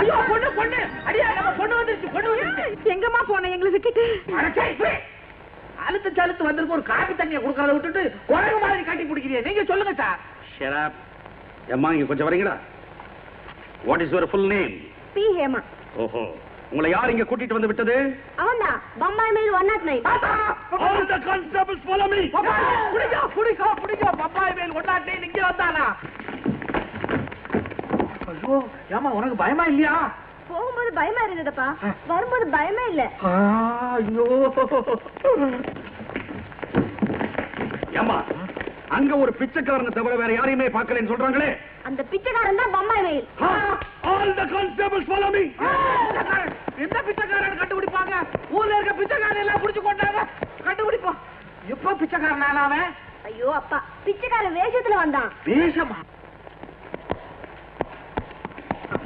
ஐயோ பொண்ணு பொண்ணு. அடியா நம்ம பொண்ணு வந்துருச்சு பொண்ணு வந்துருச்சு. எங்கம்மா போன? எங்களை விட்டுட்டு. அழுத்து சலுத்து வந்திருக்க ஒரு காபி தண்ணியை கொடுக்கறத விட்டுட்டு குரங்கு மாதிரி கட்டி பிடிக்கிறீங்க. நீங்க சொல்லுங்க சார். ஷராப் அம்மா இங்க கொஞ்சம் வரீங்களா? What is your full name P. Hema. ஓஹோ. உங்களை யார் இங்க கூட்டிட்டு வந்து விட்டது? அவன்தான் Bombay mail one nought nine All the constables follow me. குடிக்கோ குடிக்கோ குடிக்கோ பப்பாய் மேல் கொண்டாட்டே இங்க வந்தானா? ஐயோ ஏமா உனக்கு பயமா இல்லையா? போகும்போது பயமா இருந்ததுப்பா. வரும்போது பயமே இல்ல. ஐயோ. ஏம்மா அங்க ஒரு பிச்சைக்காரனை தவிர வேற யாரையுமே பார்க்கலன்னு சொல்றாங்களே? அந்த பிச்சைக்காரன் தான் Bombay mail all the constables follow me எந்த பிச்சைக்காரன் கண்டுபிடிப்பாங்க. ஊர்ல இருக்க பிச்சைக்காரன் எல்லாம் புடிச்சு கொண்டாங்க. கண்டுபிடிப்போம் எப்ப பிச்சைக்காரன் ஆனாவன் ஐயோ அப்பா பிச்சைக்காரன் வேஷத்துல வந்தான். வேஷமா?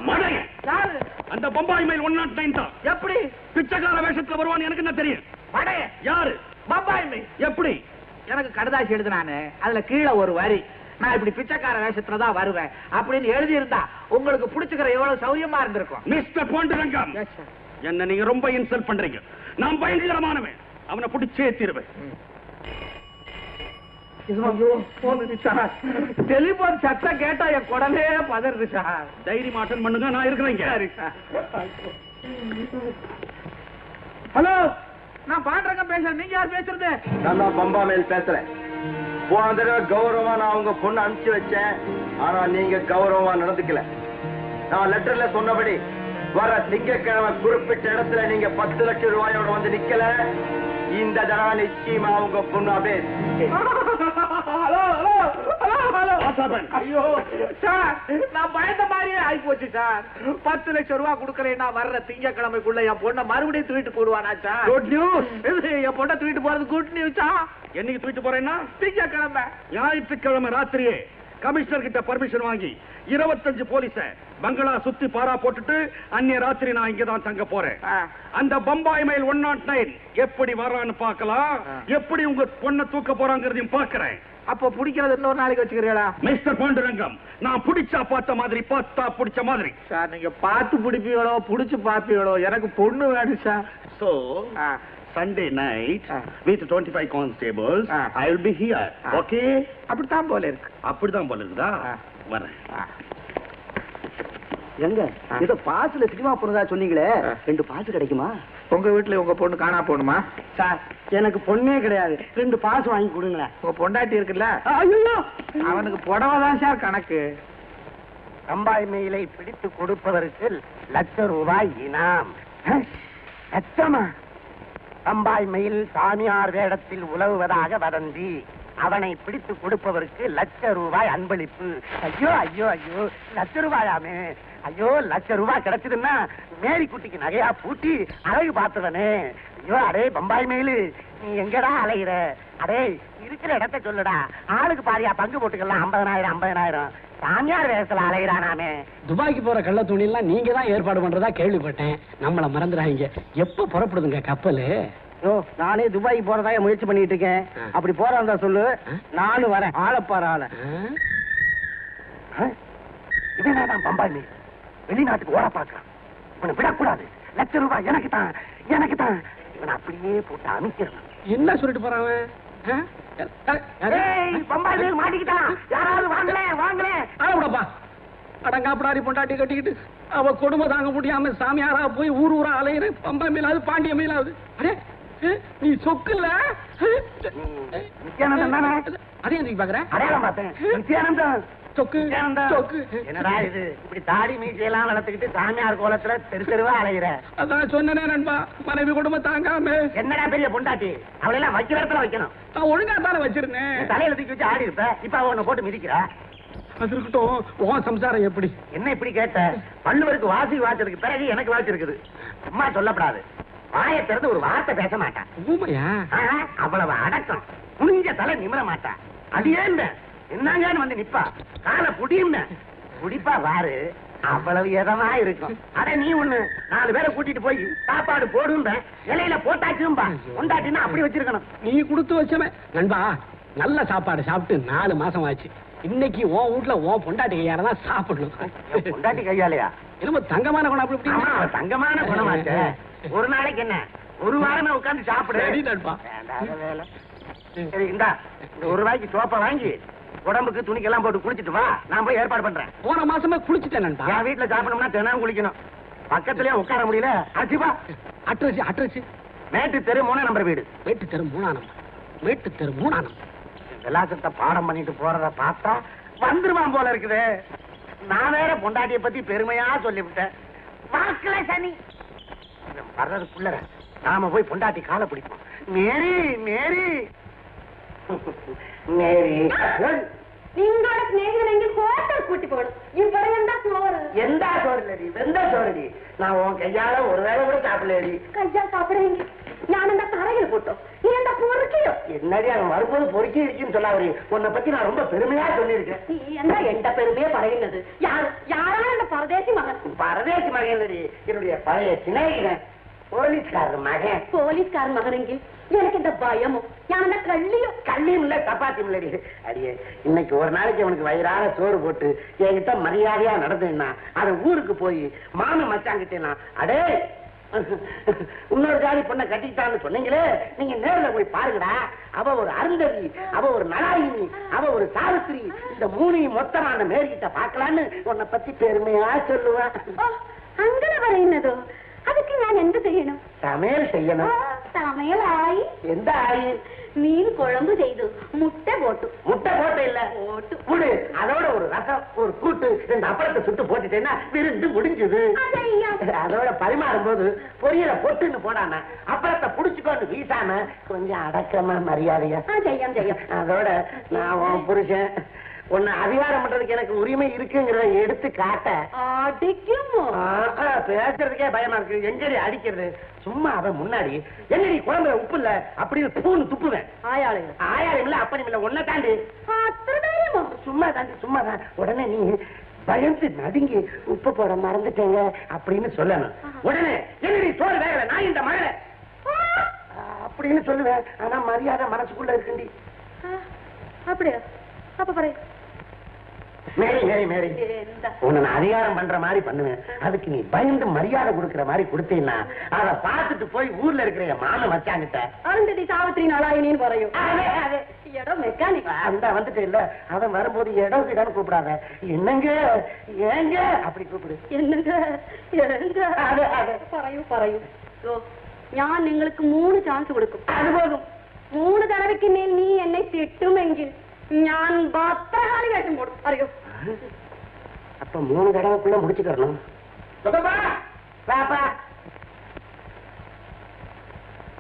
மடைய யாரு? அந்த Bombay mail one nought nine தான். எப்படி? பிச்சைக்கார வேஷத்துல வருவான் எனக்கு என்ன தெரியும்? படைய யாரு? பம்பாய் மெயில் எப்படி? எனக்கு கடுதாசி எழுதுனானு அதுல கீழே ஒரு வரி. நான் இப்படி பிச்சைக்கார வேஷத்துல தான் வருவேன். அப்படின்னு எழுதி இருந்தா உங்களுக்கு புடிச்சுக்கிற எவ்வளவு சௌரியமா இருந்திருக்கும்? மிஸ்டர் பாண்டுரங்கம் என்ன நீங்க ரொம்ப இன்சல்ட் பண்றீங்க. நான் பயங்கரமானவன். அவனை பிடிச்சே தீருவேன். டெலிபோன் சத்தம் கேட்டா என் குடலே பதறுது சார். தைரியம் அட்டன் பண்ணுங்க நான் இருக்கிறேன் ஹலோ? நான் பாண்டரங்க பேசுறேன். நீங்க யார் பேசுறது? நான் பம்பா மேல் பேசுறேன். போன தடவை கௌரவமா நான் உங்க பொண்ணு அனுப்பிச்சு வச்சேன். ஆனா நீங்க கௌரவமா நடந்துக்கல. நான் லெட்டர்ல சொன்னபடி வர திங்கட்கிழமை குறிப்பிட்ட இடத்துல நீங்க பத்து லட்சம் ரூபாயோட வந்து நிக்கல. இந்த தடவை நிச்சயமா உங்க பொண்ணு அப்படியே ஹலோ ஹலோ ஹலோ ஹலோ. ஐயோ சார் நான் பயந்த மாதிரியே ஆகி போச்சு சார். பத்து லட்சம் ரூபாய் கொடுக்கறேன்னா வர்ற திங்கக்கிழமைக்குள்ள என் பொண்ணை மறுபடியும் தூக்கிட்டு போடுவானா சார்? குட் நியூஸ் என் பொண்ணை தூக்கிட்டு போறது குட் நியூஸா என்னைக்கு தூக்கிட்டு போறேன்னா? திங்கக்கிழமை. ஞாயிற்றுக்கிழமை ராத்திரியே. கமிஷனர் கிட்ட பர்மிஷன் வாங்கி இருபத்தஞ்சு போலீஸ பங்களா சுத்தி பாரா போட்டுட்டு அன்னைய ராத்திரி நான் இங்க தான் தங்க போறேன். அந்த Bombay mail one nought nine எப்படி வரான்னு பார்க்கலாம். ஆ. எப்படி உங்க பொண்ணை தூக்க போறாங்கிறதையும் பார்க்கறேன். அப்ப பிடிக்கிறது இன்னொரு நாளைக்கு வச்சுக்கிறீங்களா மிஸ்டர் பாண்டுரங்கம் நான் பிடிச்சா பார்த்த மாதிரி பார்த்தா பிடிச்ச மாதிரி. சார் நீங்க பார்த்து பிடிப்பீங்களோ புடிச்சு பாப்பீங்களோ எனக்கு பொண்ணு வேணும் sir. So night ah. With twenty five constables ah. I will be here ah. Okay அப்படித்தான் போல இருக்கு. அப்படிதான் போல இருக்குதா. வரேன். எங்க. ஏதோ பாசுல சினிமா போனதா சொன்னீங்களே. ரெண்டு பாசு கிடைக்குமா? உங்க வீட்டுல உங்க பொண்ணு காணா போகணுமா சார் எனக்கு பொண்ணே கிடையாது. ரெண்டு பாசு வாங்கி கொடுங்களேன். உங்க பொண்டாட்டி இருக்குல்ல? ஐயோ! அவனுக்கு புடவை தான் சார் கணக்கு. பம்பாய் மெயிலை பிடித்து கொடுப்பதற்கு லட்ச ரூபாய் இனாம். லட்சமா சம்பாய்மையில் சாமியார் வேடத்தில் உலவுவதாக வதந்தி. அவனை பிடித்து கொடுப்பவருக்கு லட்ச ரூபாய் அன்பளிப்பு. ஐயோ ஐயோ ஐயோ லட்ச ரூபாயாமே. ஐயோ லட்ச ரூபாய் கிடைச்சதுன்னா மேரி குட்டிக்கு நகையா பூட்டி அழகு பார்த்தவனே ஐயோ அடே பம்பாய் மெயிலு நீ எங்கடா அலையிற? அடே இருக்கிற இடத்த சொல்லுடா. ஆளுக்கு பாதியா பங்கு போட்டுக்கலாம் ஐம்பதனாயிரம் ஐம்பதனாயிரம். சாமியார் வேஷத்துல அலையிறானாமே துபாய்க்கு போற கள்ள துணியெல்லாம் நீங்க தான் ஏற்பாடு பண்றதா கேள்விப்பட்டேன். நம்மள மறந்துடாதீங்க. எப்ப புறப்படுதுங்க கப்பல்? யோ நானே துபாய்க்கு போறதா முயற்சி பண்ணிட்டு இருக்கேன். அப்படி போறா இருந்தா சொல்லு நானும் வரேன். ஆளப்பாரு ஆள. இவனா தான் பம்பாய் மெயில்? வெளிநாட்டுக்கு ஓட பார்க்கறான். இவனை விடக்கூடாது. லட்ச ரூபாய் எனக்கு தான் எனக்கு தான். இவனை அப்படியே போட்டு அமைக்கிறேன் என்ன சொல்லிட்டு போறான் அடங்காப்படாரி பொண்டாட்டி கட்டிக்கிட்டு அவ கொடுமை தாங்க முடியாம சாமியாரா போய் ஊர் ஊரா அலையிற பம்பா மேலாவது பாண்டிய மேலாவது. அடே நீ தானே? அதே எதுக்கு சொக்கு என்னடா இது? இப்படி தாடி மீசையெல்லாம் வளர்த்துக்கிட்டு சாமியார் கோலத்துல தெரு தெருவா அலைகிற அதான் சொன்னனே நண்பா மனைவி குடும்பம் தாங்காம. என்னடா பெரிய பொண்டாட்டி? அவளை எல்லாம் வைக்கிற இடத்துல வைக்கணும். நான் ஒழுங்கா தானே வச்சிருந்தேன். தலையில தூக்கி வச்சு ஆடி இருப்ப. இப்ப அவ போட்டு மிதிக்கிறா. அது இருக்கட்டும் உன் சம்சாரம் எப்படி? என்ன இப்படி கேட்ட? பல்லுவருக்கு வாசி வாச்சதுக்கு பிறகு எனக்கு வாசி இருக்குது. சும்மா சொல்லப்படாது. வாயை திறந்து ஒரு வார்த்தை பேச மாட்டான் ஊமையா? அவ்வளவு அடக்கம். குனிஞ்ச தலை நிமிர மாட்டா. அது ஏன் என்னங்கன்னு வந்து நிப்பா. காலை புடியும் புடிப்பா வாரு. அவ்வளவு இதமா இருக்கும். அட நீ ஒண்ணு. நாலு பேரை கூட்டிட்டு போய் சாப்பாடு போடும்ப இலையில போட்டாச்சும்பா. உண்டாட்டினா அப்படி வச்சிருக்கணும். நீ கொடுத்து வச்சவன் நண்பா நல்ல சாப்பாடு சாப்பிட்டு நாலு மாசம் ஆச்சு. இன்னைக்கு உன் வீட்ல உன் பொண்டாட்டி கையால தான் சாப்பிடணும். பொண்டாட்டி கையாலையா? என்னமோ தங்கமான குணம் அப்படி தங்கமான குணமாச்சே. ஒரு நாளைக்கு என்ன? ஒரு வாரமே உட்கார்ந்து சாப்பிடு. சரி, இந்த ஒரு ரூபாய்க்கு சோப்பை வாங்கி. உடம்புக்கு துணிக்கெல்லாம் போட்டு குளிச்சிட்டு வா. நான் போய் ஏற்பாடு பண்றேன். போன மாசமே குளிச்சுட்டேன் நண்பா. என் வீட்டுல சாப்பிடணும்னா தினம் குளிக்கணும். பக்கத்துலயே உட்கார முடியல. அச்சிப்பா அட்ரஸ் அட்ரஸ். மேட்டு தெரு மூணு நம்பர் வீடு. மேட்டு தெரு மூணானம் மேட்டு தெரு மூணானம் விலாசத்தை பாடம் பண்ணிட்டு போறத பார்த்தா வந்துருவான் போல இருக்குது. நான் வேற பொண்டாட்டிய பத்தி பெருமையா சொல்லிவிட்டேன். வாக்குல சனி. வர்றதுக்குள்ள நாம போய் பொண்டாட்டி காலை பிடிப்போம். மேரி மேரி. നിങ്ങളുടെ സ്നേഹിതനെങ്കിൽ ഹോട്ടൽ കൂട്ടി പോകണം ഇവിടെ എന്താ ചോറ് எந்த சோறுலடி வெந்த சோறுடி நான் உன் கையால ஒரு வேளை கூட சாப்பிடலடி കയ്യാൽ സാപ്പിടെങ്കിൽ ഞാൻ എന്താ തറയിൽ പൊട്ടോ നീ എന്താ പൊറുക്കിയോ என்னடி அவன் வரும்போது பொறுக்கி இருக்குன்னு சொல்லாவரி உன்னை பத்தி நான் ரொம்ப பெருமையா சொல்லியிருக்கேன் നീ എന്താ എന്റെ പെരുമയെ പറയുന്നത് യാ- യാരാണ് എന്റെ പരദേശി മകൻ பரதேசி மகன் என்னுடைய பழைய சிநேகிதன் போலீஸ்கார மகன். போலீஸ்கார மகனங்க எனக்கு இந்த பயமும் நான் கள்ளியும். கள்ளியும் இல்ல சப்பாத்தியும் இல்லடி அடியே. இன்னைக்கு ஒரு நாளைக்கு அவனுக்கு வயிறார சோறு போட்டு என்கிட்ட மரியாதையா நடந்தேன்னா அத ஊருக்கு போய் மாமன் மச்சாங்கிட்டேனா அடே இன்னொரு ஜாதி பொண்ணை கட்டிக்கிட்டான்னு சொன்னீங்களே நீங்க நேரில் போய் பாருங்கடா. அவ ஒரு அருந்ததி அவ ஒரு நலாயினி அவ ஒரு சாவித்திரி. இந்த மூணையும் மொத்தமான அந்த மேற்கிட்ட பாக்கலான்னு உன்னை பத்தி பெருமையா சொல்லுவா அங்கே வரையினதோ എന്ത് ചെയ്യണം சமையல் ആ, செய்யணும் സമയമായി எந்த ஆயி മീൻ കുഴമ്പ് ചെയ്തു മുട്ട പോട്ടു முட்டை போட்ட இல்ல போட்டு கூடு அதோட ஒரு ரசம் ஒரு கூட்டு ரெண்டு அப்பளத்தை சுட்டு போட்டுட்டேன்னா விருந்து முடிஞ்சது അതെയ്യാ. அதோட பரிமாறும் போது பொரியல பொட்டுன்னு போடாம அப்பளத்தை புடிச்சுக்கொண்டு வீசாம கொஞ்சம் அடக்கமா மரியாதையா ആ ചെയ്യാം ചെയ്യാം அதோட நான் உன் புருஷன் உன்னை அதிகாரம் பண்றதுக்கு எனக்கு உரிமை இருக்குங்கிறத எடுத்து காட்ட. பேசுறதுக்கே பயமா இருக்கு. எங்கடி அடிக்கிறது? சும்மா அவன் முன்னாடி. என்னடி குழம்புல உப்பு இல்ல? அப்படின்னு தூணு துப்புவேன். ஆயாளுங்க ஆயாளும் இல்ல அப்படி இல்ல ஒன்ன தாண்டி. சும்மா தாண்டி சும்மா தான். உடனே நீ பயந்து நடுங்கி உப்பு போட மறந்துட்டேங்க அப்படின்னு சொல்லணும். உடனே என்னடி தோல் வேகல? நான் இந்த மகளை. அப்படின்னு சொல்லுவேன். ஆனா மரியாதை மனசுக்குள்ள இருக்குண்டி. அப்படியா? அப்ப பறைய மேரி மேரி மேரி എന്താ உன்னை நான் அதிகாரம் பண்ற மாதிரி பண்ணுவேன் அதுக்கு நீ பயந்து மரியாதை கொடுக்கிற மாதிரி கொடுத்தீங்கன்னா அதை பார்த்துட்டு போய் ஊர்ல இருக்கிற என் மாமன் மச்சாங்கிட்ட അരുന്ധതി സാവിത്രി നളായിനിന്ന് പറയൂ അതെ, അതെ. എടോ മെക്കാനിക് அந்த வந்துட்டு இல்ல அவன் வரும்போது இடம் கிடன்னு கூப்பிடாத என்னங்க ஏங்க அப்படி கூப்பிடு என்னங்க എങ്ക അതെ, അതെ. പറയൂ പറയൂ ഓ ഞാൻ നിങ്ങൾക്ക് മൂന്ന് ചാൻസ് കൊടുക്കും അത് പോകും മൂന്ന് തടവയ്ക്ക് മേൽ നീ എന്നെ തിട്ടുമെങ്കിൽ ഞാൻ ഭദ്രകാളി വേഷം പോടും അറിയോ அப்ப மூணு தடவைக்குள்ள முடிச்சுக்கணும் வாப்பா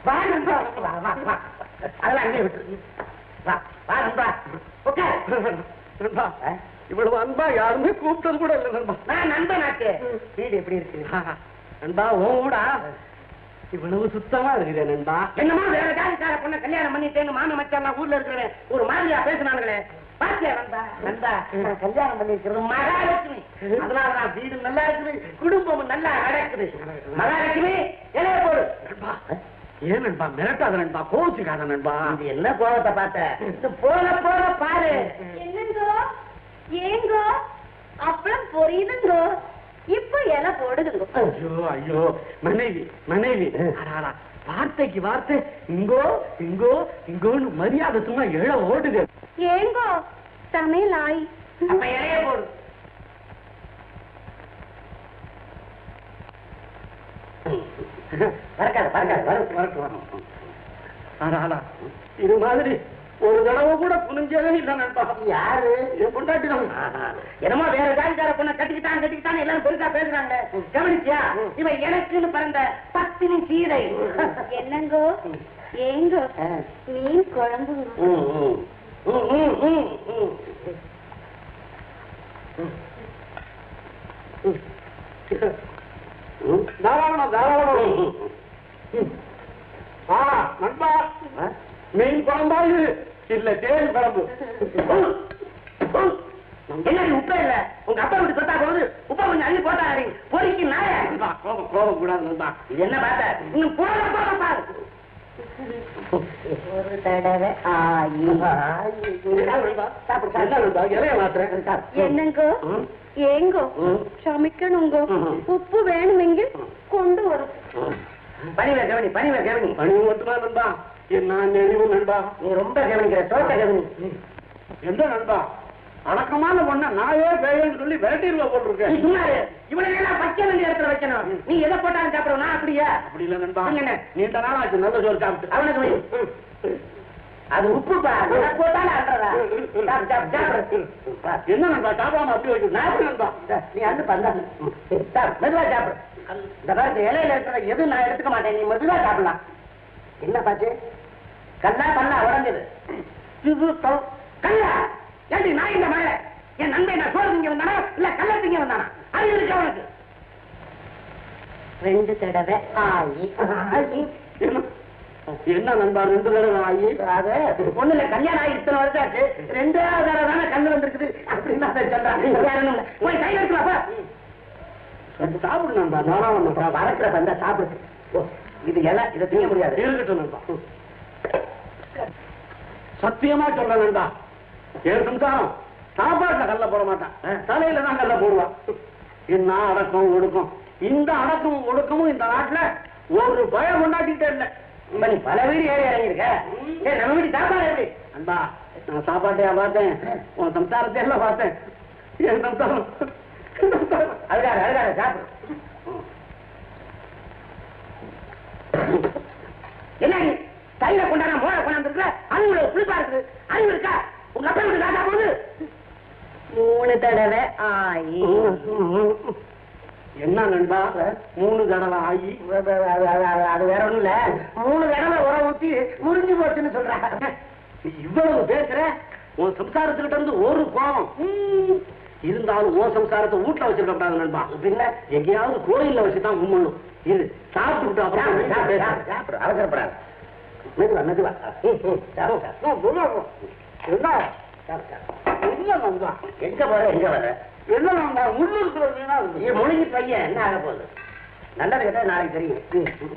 வா நண்பா வா வா வா அதெல்லாம் அங்கே விட்டு வா வா நண்பா உட்கார் நண்பா இவ்வளவு அன்பா யாருமே கூப்பிட்டது கூட இல்லை நண்பா நான் நண்பனாக்கு வீடு எப்படி இருக்கு நண்பா உன் ஊடா இவ்வளவு சுத்தமா இருக்குது நண்பா? என்னமா வேற ஜாதிக்கார பொண்ணை கல்யாணம் பண்ணிட்டேன்னு மாம மச்சான் ஊர்ல இருக்கிறவன் ஒரு மாதிரியா பேசுனானுங்களே. பாத்தியா நண்பா? நண்பா நான் கல்யாணம் பண்ணிருக்கிறது மகாலட்சுமி. அதனாலதான் வீடு நல்லா இருக்குது குடும்பமும் நல்லா நடக்குது. மகாலட்சுமி இலைய போடு. நண்பா ஏன் நண்பா மிரட்டாத நண்பா? கோவிச்சுக்காத நண்பா? இது என்ன கோபத்தை பார்த்த? போக போக பாரு. என்னங்கோ? ஐயோ ஐயோ. மனைவி மனைவி. வார்த்தைக்கு வார்த்தை. இங்கோ இங்கோ இங்கோன்னு மரியாதை சும்மா எழ ஓடுது. ஏங்கோ அப்ப இலைய போடு. பறக்காத பறக்காத வரும் வரட்டும் வரும். இது மாதிரி ஒரு தடவை கூட புனிஞ்சவே இல்லை நண்பா யாரு என் பொண்டாட்டி. என்னமோ வேற ஜாதிக்கார பொண்ணை கட்டிக்கிட்டான் கட்டிக்கிட்டான் எல்லாரும் பெருசா பேசுறாங்க கவனிச்சியா இவன் எனக்குன்னு பிறந்த பத்தினி சீதை என்னங்கோ ஏங்கோ. மீன் குழம்புங்க ம், ம். ம், ம், ம், ம். ம். தாராளம். ஆ நண்பா? மீன் குழம்பா இது இல்ல தேன் குழம்பு என்னடி உப்ப இல்ல? உங்க அப்பா வீட்டு சொத்தா போகுது. உப்ப கொஞ்சம் அள்ளி போட்டா பொறிக்கு நாய கோபம் கோபம் கூடாது என்ன பார்த்த? இன்னும் போட போட பாரு. ஒரு தடவை என்னங்க? ஏங்கோ? சமைக்கணுங்க? உப்பு வேணுமெங்க கொண்டு வரும். பணிவே கவனி பணிவே கவனி. பணி மட்டும்தான் என்ன நெறிவு நண்பா. நீ ரொம்ப கவனிக்கிற தோட்ட கவனி. எந்த நண்பா? அடக்கமான பொண்ண நாயே பேயன்னு சொல்லி விரட்டிடுவா போட்டிருக்கேன் சும்மா இரு. இவனை எல்லாம் வைக்க வேண்டிய இடத்துல வைக்கணும் நீ எதை போட்டாலும் சாப்பிடுவோம். நான் அப்படியா. அப்படி இல்ல நண்பா. நீண்ட நாள் ஆச்சு நல்ல சோறு சாப்பிட்டு. அவனுக்கு வை. அது உப்புப்பா. போட்டாலும் அன்றதா. என்ன நண்பா? சாப்பிடாம அப்படி வைக்க நான் நண்பா. நீ அண்டு பந்தா மெதுவா சாப்பிடு. இந்த இலையில இருக்கிற எது நான் எடுத்துக்க மாட்டேன்? நீ மெதுவா சாப்பிடலாம். என்ன பாச்சு கல்லா பல்லா உடஞ்சது. கல்லா ஏண்டி நான் இந்த மழை என் நண்பன் நான் சோறு திங்க வந்தானா? இல்ல கல்ல திங்க வந்தானா? அது இருக்கு அவனுக்கு ரெண்டு தடவை ஆயி. என்ன என்ன நண்பா ரெண்டு தடவை ஆகி அது ஒண்ணு இல்ல கல்யாணம் ஆகி இத்தனை வருஷம் ஆச்சு ரெண்டாவது தடவை தானே கல்லு வந்திருக்குது. அப்படின்னு அதை சொல்றான் வேற ஒண்ணும் இல்ல. போய் கை எடுத்துவாப்பா சாப்பிடு நண்பா. நானா ஒண்ணு வரக்கிற பந்தா சாப்பிடு. ஓ, இது இலை இதை திங்க முடியாது. இருக்கட்டும் நண்பா. சத்தியமா சொல்றேன் நண்பா ஏழு நிமிஷம் சாப்பாட்டுல கல்ல போட மாட்டான். தலையில தான் கல்ல போடுவான். என்ன அடக்கம் ஒடுக்கம்? இந்த அடக்கம் ஒடுக்கமும் இந்த நாட்டுல ஒரு பயம் கொண்டாட்டிட்டே இல்லை. நீ பல வீடு ஏறி இறங்கியிருக்க. நம்ம வீட்டு சாப்பாடு எப்படி? அன்பா நான் சாப்பாட்டையா பார்த்தேன். உன் சம்சாரத்தை எல்லாம் பார்த்தேன். சம்சாரம். என் சம்சாரம். அதுக்காக அதுக்காக சாப்பிடு. என்ன தைல கொண்டாட மோள கொண்டாந்துருக்குற அது உங்களுக்கு புளிப்பா இருக்குது. அறிவு இருக்கா? உங்க அப்பா வீட்டு ராஜா போகுது. மூணு தடவை ஆயி. என்ன நண்பா? மூணு தடவை ஆகி அது வேற ஒண்ணும் இல்ல. மூணு தடவை உரம் ஊத்தி முறிஞ்சு போச்சுன்னு சொல்றாங்க நீ இவ்வளவு பேசுற? உன் சம்சாரத்துக்கிட்ட இருந்து ஒரு கோபம். இருந்தாலும் உன் சம்சாரத்தை வீட்டுல வச்சிருக்க கூடாது நண்பா பின்ன? எங்கேயாவது கோயில்ல வச்சுதான் கும்பிடணும். இது சாப்பிட்டுட்டு சாப்பிடு, அப்புறம் சாப்பிடு, பேசு. சாப்பிடு, அவசரப்படாது. மெதுவா மெதுவா. என்ன. என்ன நண்பா எங்க போற எங்க வர? என்ன நண்பா முள்ளு இருக்கிற மீனா இருக்கு நீ முழுங்கி பையன். என்ன ஆக போகுது? நல்லது கேட்டா நாளைக்கு தெரியும்.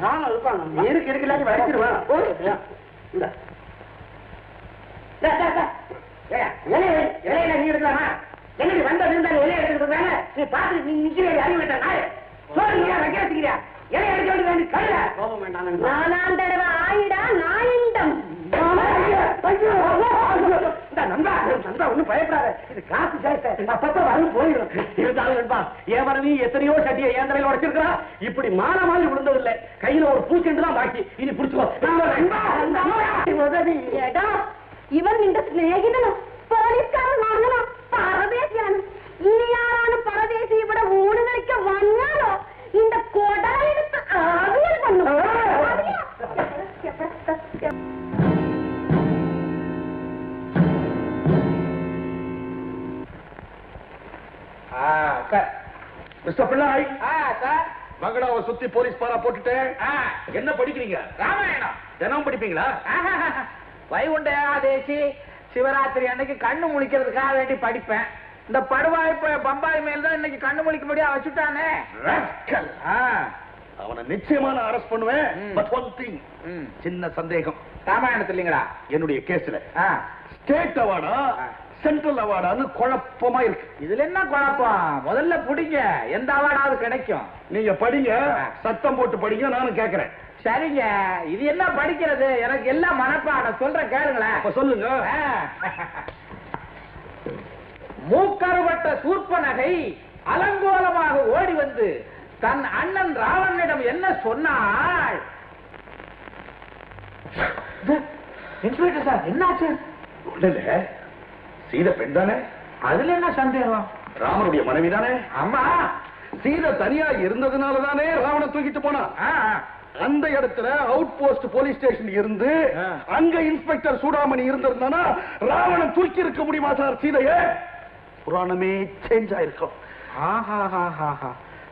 நானும் இருப்பான் நண்பா இருக்கு இருக்கு இல்லாட்டி வடிச்சிருவான் இந்த. இலைய இலையில நீ எடுக்கலாமா? என்னடி வந்தது இருந்தாலும் இலைய எடுத்துட்டு நீ பார்த்து நீ நிக்கிறே அறிவு விட்ட நாய்? வைக்க எதை எடுக்க வேண்டியது கழுத கோபம் வேண்டாம் நாலாம் தடவை ஆயிடா நாயிண்டம். எத்தனையோ சட்டியை ஏந்தரையில் உடைச்சிருக்கிறா. இப்படி மான மாதிரி விழுந்ததில்லை. கையில ஒரு பூச்சிண்டு பாக்கி. இனி பிடிச்சுக்கோ. உதவி இவன் இந்த ஸ்நேகிதனும் போலீஸ்காரன் வாங்கணும் பரதேசியான. இனி யாரான பரதேசி இவட ஊடுதலிக்க வந்தாலோ? இந்த கோட சுத்தி போலீஸ் பாரா போட்டுட்டேன் என்ன படிக்கிறீங்க? ராமாயணம். தினம் படிப்பீங்களா? வைகுண்ட ஏகாதேசி சிவராத்திரி அன்னைக்கு கண்ணு முழிக்கிறதுக்காக வேண்டி படிப்பேன். இந்த படுவாய்ப்பு பம்பாய் மேல் தான் இன்னைக்கு கண்ணு முழிக்கும்படியா வச்சுட்டானே Rascal. ஆ, அவனை நிச்சயமா நான் அரெஸ்ட் பண்ணுவேன். ம். But one thing. சின்ன சந்தேகம். ராமாயணத்துல இல்லைங்களா? என்னுடைய கேஸ்ல ஸ்டேட் அவார்டா. சென்ட்ரல் அவார்டான்னு குழப்பமா இருக்கு. இதுல என்ன குழப்பம்? முதல்ல புடிங்க. எந்த அவார்டாவது கிடைக்கும்? நீங்க படிங்க. சத்தம் போட்டு படிங்க நானும் கேக்குறேன். சரிங்க. இது என்ன படிக்கிறது? எனக்கு எல்லாம் மனப்பாடம். சொல்றேன் கேளுங்களேன். அப்ப சொல்லுங்க. ஆ. மூக்கறுபட்ட சூர்ப்பனகை அலங்கோலமாக ஓடி வந்து தன் அண்ணன் ராவணனிடம் என்ன சொன்னாள்? இன்ஸ்பெக்டர் சார் என்னாச்சு? சீத பெண் தானே? அதுல என்ன சந்தேகம்? ராமனுடைய மனைவி தானே? ஆமா சீதை தனியா இருந்ததுனால தானே ராவணன் தூக்கிட்டு போனான் ஆ, அந்த இடத்துல அவுட் போஸ்ட் போலீஸ் ஸ்டேஷன் இருந்து. அங்க இன்ஸ்பெக்டர் சூடாமணி இருந்திருந்தானா ராவணன் தூக்கி இருக்க முடியுமா சார் சீதைய? புராணமே சேஞ்ச் ஆயிருக்கும்.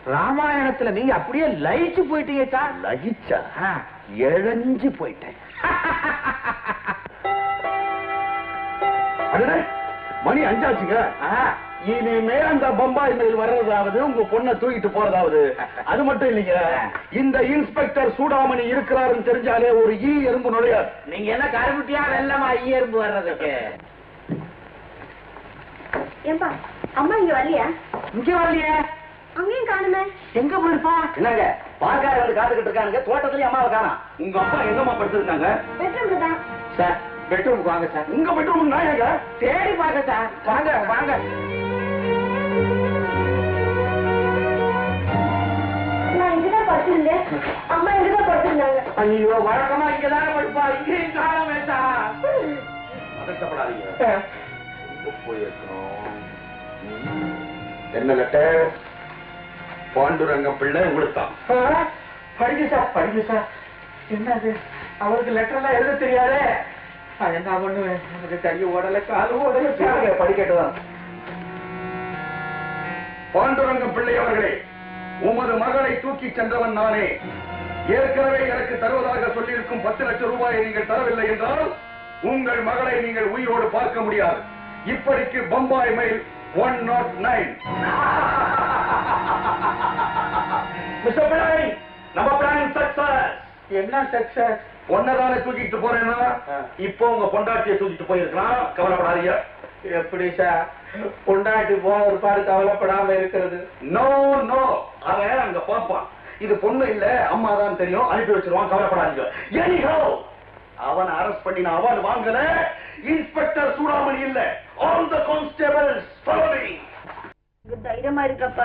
ராமாயணத்துல நீங்க அப்படியே லயிச்சு போயிட்டீங்க சார். லகிச்சா ஆ. இழஞ்சு போயிட்டேன். மணி அஞ்சாச்சுங்க. ஆ, இனிமே அந்த பம்பாய் மெயில் வர்றதாவது உங்க பொண்ணை தூக்கிட்டு போறதாவது. அது மட்டும் இல்லைங்க. இந்த இன்ஸ்பெக்டர் சூடாமணி இருக்கிறாருன்னு தெரிஞ்சாலே ஒரு ஈ எறும்பு நுழையாது. நீங்க என்ன கருமுட்டியா வெள்ளமா ஈயரும்பு வர்றதுக்கு? ஏன்பா அம்மா இங்க வரலையா? இங்க வரலையே. அங்கேயும் காணுமே. எங்க போயிருப்பா என்னங்க வந்து காத்துக்கிட்டு இருக்கானுங்க தோட்டத்துலயும் அம்மாவை காணோம் உங்க அப்பா எங்கம்மா படுத்திருக்காங்க பெட்ரூம்க்கு தான். சார் பெட்ரூமுக்கு வாங்க சார். உங்க பெட்ரூம் நான் எங்க? தேடி பாக்க சார். வாங்க வாங்க. அம்மா இங்கதான் படுத்திருந்தாங்க. ஐயோ வழக்கமா இங்கதானே படுப்பா? இங்கேயும் காணாமே சார். பதட்டப்படாதீங்க என்ன லெட்டர் பாண்டுரங்கம் பிள்ளை உங்களுக்கு படிங்க சார் படிங்க சார். என்னது? அவருக்கு லெட்டர் எல்லாம் எழுத தெரியாதே. நான் என்ன பண்ணுவேன் எனக்கு கை ஓடல காலு ஓடல. சார் படிக்கட்டும் பாண்டுரங்கம் பிள்ளை அவர்களே உமது மகளை தூக்கி சென்றவன் நானே. ஏற்கனவே எனக்கு தருவதாக சொல்லியிருக்கும் பத்து லட்சம் ரூபாயை நீங்கள் தரவில்லை என்றால் உங்கள் மகளை நீங்கள் உயிரோடு பார்க்க முடியாது. இப்படிக்கு Bombay mail one nought nine. Mister Pillai நம்ம பிளான் சக்சஸ். என்ன சக்சஸ்? பொண்ணதானே தூக்கிட்டு போறேன்னா இப்போ உங்க பொண்டாட்டியை தூக்கிட்டு போயிருக்கலாம். கவலைப்படாதீங்க. எப்படி சார்? பொண்டாட்டி போன ஒரு பாடு கவலைப்படாம இருக்கிறது. நோ நோ அவன் அங்க பாப்பான் இது பொண்ணு இல்ல அம்மா தான் தெரியும். அனுப்பி வச்சிருவான் கவலைப்படாதீங்க. Anyhow, அவனை அரெஸ்ட் பண்ணி நான் அவார்டு வாங்கல. இன்ஸ்பெக்டர் சூடாமணி இல்ல. ஆல் த கான்ஸ்டபிள்ஸ் ஃபாலோவிங் தைரியமா இருக்கப்பா.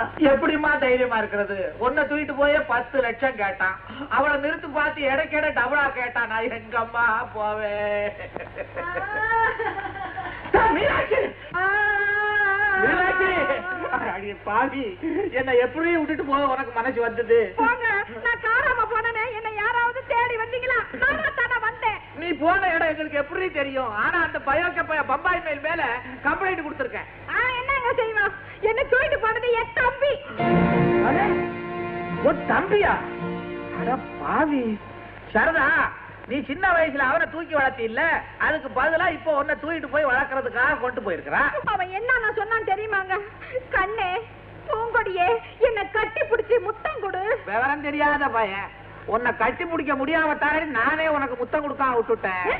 தைரியமா இருக்கிறது? உன்னை தூக்கிட்டு போய் பத்து லட்சம் கேட்டான். அவளை நிறுத்து பார்த்து இடைக்கிட டபுளா கேட்டான். நான் எங்கம்மா போவேன்? பாவி. என்ன எப்படி விட்டுட்டு போக உனக்கு மனசு வந்தது? நான் காராம போனேனே. என்ன யாராவது தேடி வந்தீங்களா? நானா தானே வந்தேன். நீ போன இடம் எங்களுக்கு எப்படி தெரியும். ஆனா அந்த பயோக்க பைய பம்பாய் மேல் மேல கம்ப்ளைண்ட் கொடுத்துருக்கேன். ஆ என்னங்க செய்வான்? என்ன தூக்கிட்டு போனது என் தம்பி. உன் தம்பியா? அட பாவி. சரதா நீ சின்ன வயசுல அவனை தூக்கி வளர்த்தி இல்ல அதுக்கு பதிலா இப்போ உன்னை தூக்கிட்டு போய் வளர்க்கறதுக்காக கொண்டு போயிருக்கிறா? அவன் என்ன நான் சொன்னான் தெரியுமாங்க? கண்ணே பூங்கொடியே என்ன கட்டி பிடிச்சி முத்தம் கொடு. விவரம் தெரியாத பையன். உன்னை கட்டி பிடிக்க முடியாம தானே நானே உனக்கு முத்தம் கொடுக்காம விட்டுட்டேன்.